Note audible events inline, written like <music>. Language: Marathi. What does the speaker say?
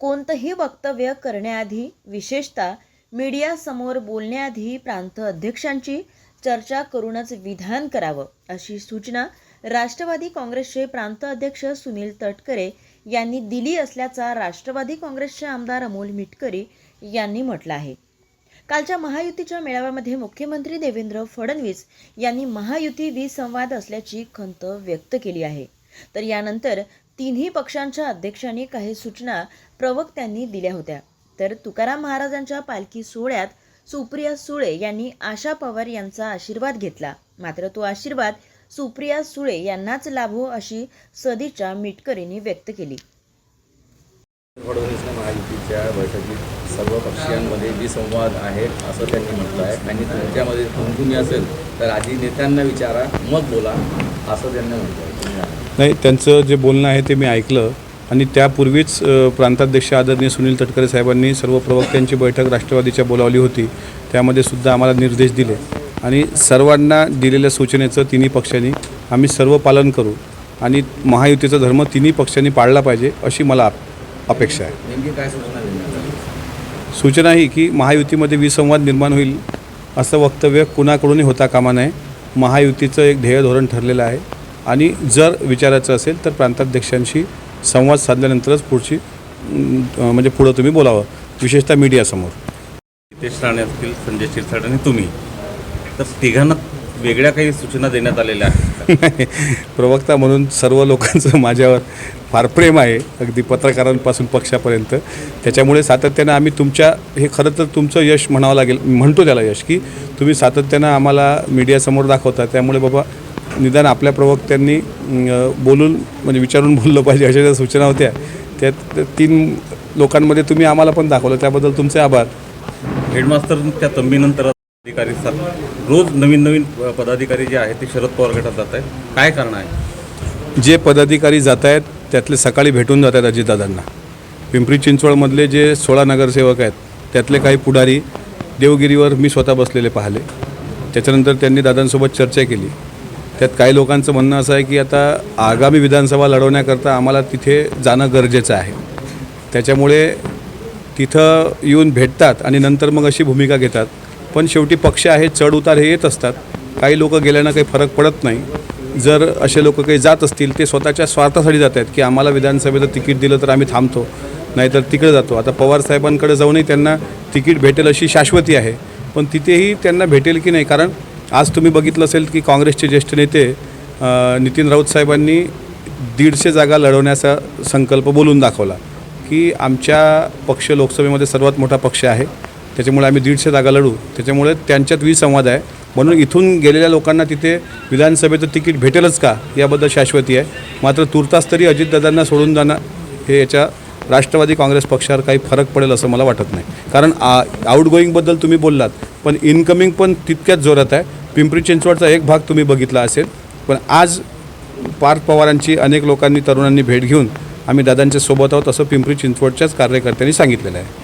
कोणतंही वक्तव्य करण्याआधी विशेषतः मीडियासमोर बोलण्याआधी प्रांत अध्यक्षांची चर्चा करूनच विधान करावं अशी सूचना राष्ट्रवादी काँग्रेसचे प्रांत अध्यक्ष सुनील तटकरे यांनी दिली असल्याचा राष्ट्रवादी काँग्रेसचे आमदार अमोल मिटकरी यांनी म्हटलं आहे. कालच्या महायुतीच्या मेळाव्यामध्ये मुख्यमंत्री देवेंद्र फडणवीस यांनी महायुती विसंवाद असल्याची खंत व्यक्त केली आहे. तर यानंतर तिन्ही पक्षांच्या अध्यक्षांनी काही सूचना प्रवक्त्यांनी दिल्या होत्या. तर तुकाराम महाराजांच्या पालखी सोहळ्यात सुप्रिया सुळे यांनी आशा पवार यांचा आशीर्वाद घेतला. मात्र तो आशीर्वाद सुप्रिया सुळे यांनाच लाभो अशी सदिच्छा मिटकरींनी व्यक्त केली. फडणवीसने महायुतीच्या बैठकीत सर्व पक्षीयांमध्ये विसंवाद आहेत असं त्यांनी म्हटलं आहे. आणि तुमच्यामध्ये कुंकुमी असेल तर आधी नेत्यांना विचारा मग बोला असं त्यांनी म्हटलं आहे. नाही त्यांचं जे बोलणं आहे ते मी ऐकलं. आणि त्यापूर्वीच अ, प्रांताध्यक्ष आदरणीय सुनील तटकरे साहेबांनी सर्व प्रवक्त्यांची बैठक राष्ट्रवादीच्या बोलावली होती. त्यामध्ये सुद्धा आम्हाला निर्देश दिले. आणि सर्वांना दिलेल्या सूचनेचं तिन्ही पक्षांनी आम्ही सर्व पालन करू. आणि महायुतीचा धर्म तिन्ही पक्षांनी पाळला पाहिजे अशी मला अप- अपेक्षा आहे. नेमकी काय सूचना देण्यात आली? सूचना ही की महायुतीमध्ये विसंवाद निर्माण होईल असं वक्तव्य कुणाकडूनही होता कामा नये. महायुतीचं एक ध्येय धोरण ठरलेलं आहे. आणि जर विचारायचं असेल तर प्रांताध्यक्षांशी संवाद साधल्यानंतरच पुढची अं, म्हणजे पुढं तुम्ही बोलावं विशेषतः मीडियासमोर. नितेश राणे असतील संजय शिरसाट आणि तुम्ही. तर तिघांना वेगळ्या काही सूचना देण्यात आलेल्या आहेत. <laughs> प्रवक्ता म्हणून सर्व लोकांचं माझ्यावर फार प्रेम आहे अगदी पत्रकारांपासून पक्षापर्यंत. त्याच्यामुळे सातत्यानं आम्ही तुमच्या हे खरं तर तुमचं यश म्हणावं लागेल म्हणतो त्याला यश की तुम्ही सातत्यानं आम्हाला मीडियासमोर दाखवता. त्यामुळे बाबा निदान आपल्या प्रवक्त्यांनी बोलून म्हणजे विचारून बोललं पाहिजे अशा ज्या सूचना होत्या त्यात तीन लोकांमध्ये तुम्ही आम्हाला पण दाखवलं. त्याबद्दल तुमचे आभार. हेडमास्टरच्या तंबीनंतर अधिकारी रोज नवीन नवीन पदाधिकारी जे आहेत ते शरद पवार गटात जात आहेत. काय कारण आहे? जे पदाधिकारी जात आहेत त्यातले सकाळी भेटून जात आहेत अजितदादांना. पिंपरी चिंचवडमधले जे सोळा नगरसेवक आहेत त्यातले काही पुढारी देवगिरीवर मी स्वतः बसलेले पाहिले. त्याच्यानंतर त्यांनी दादांसोबत चर्चा केली. त्यात काही लोकांचं म्हणणं असं आहे की आता आगामी विधानसभा लढवण्याकरता आम्हाला तिथे जाणं गरजेचं आहे. त्याच्यामुळे तिथं येऊन भेटतात आणि नंतर मग अशी भूमिका घेतात. पण शेवटी पक्ष आहे चढ उतार हे येत असतात. काही लोक गेल्यानं काही फरक पडत नाही. जर असे लोक काही जात असतील ते स्वतःच्या स्वार्थासाठी जात आहेत की आम्हाला विधानसभेचं तिकीट दिलं तर आम्ही थांबतो नाहीतर तिकडे जातो. आता पवार साहेबांकडे जाऊनही त्यांना तिकीट भेटेल अशी शाश्वती आहे. पण तिथेही त्यांना भेटेल की नाही? कारण आज तुम्ही बघितलं असेल की काँग्रेसचे ज्येष्ठ नेते नितीन राऊत साहेबांनी दीडशे जागा लढवण्याचा संकल्प बोलून दाखवला की आमच्या पक्ष लोकसभेमध्ये सर्वात मोठा पक्ष आहे. त्याच्यामुळे आम्ही दीडशे जागा लढू. त्याच्यामुळे त्यांच्यात विसंवाद आहे. म्हणून इथून गेलेल्या लोकांना तिथे विधानसभेचं तिकीट भेटेलच का याबद्दल शाश्वती आहे. मात्र तुर्तास तरी अजितदादांना सोडून जाणं हे याच्या राष्ट्रवादी काँग्रेस पक्षावर काही फरक पडेल असं मला वाटत नाही. कारण आ आउटगोईंगबद्दल तुम्ही बोललात पण इनकमिंग पण तितक्याच जोरात आहे. पिंपरी चिंचवडचा एक भाग तुम्ही बघितला असेल. पण आज पार्थ पवारांची अनेक लोकांनी तरुणांनी भेट घेऊन आम्ही दादांच्या सोबत आहोत असं पिंपरी चिंचवडच्याच कार्यकर्त्यांनी सांगितलेलं आहे.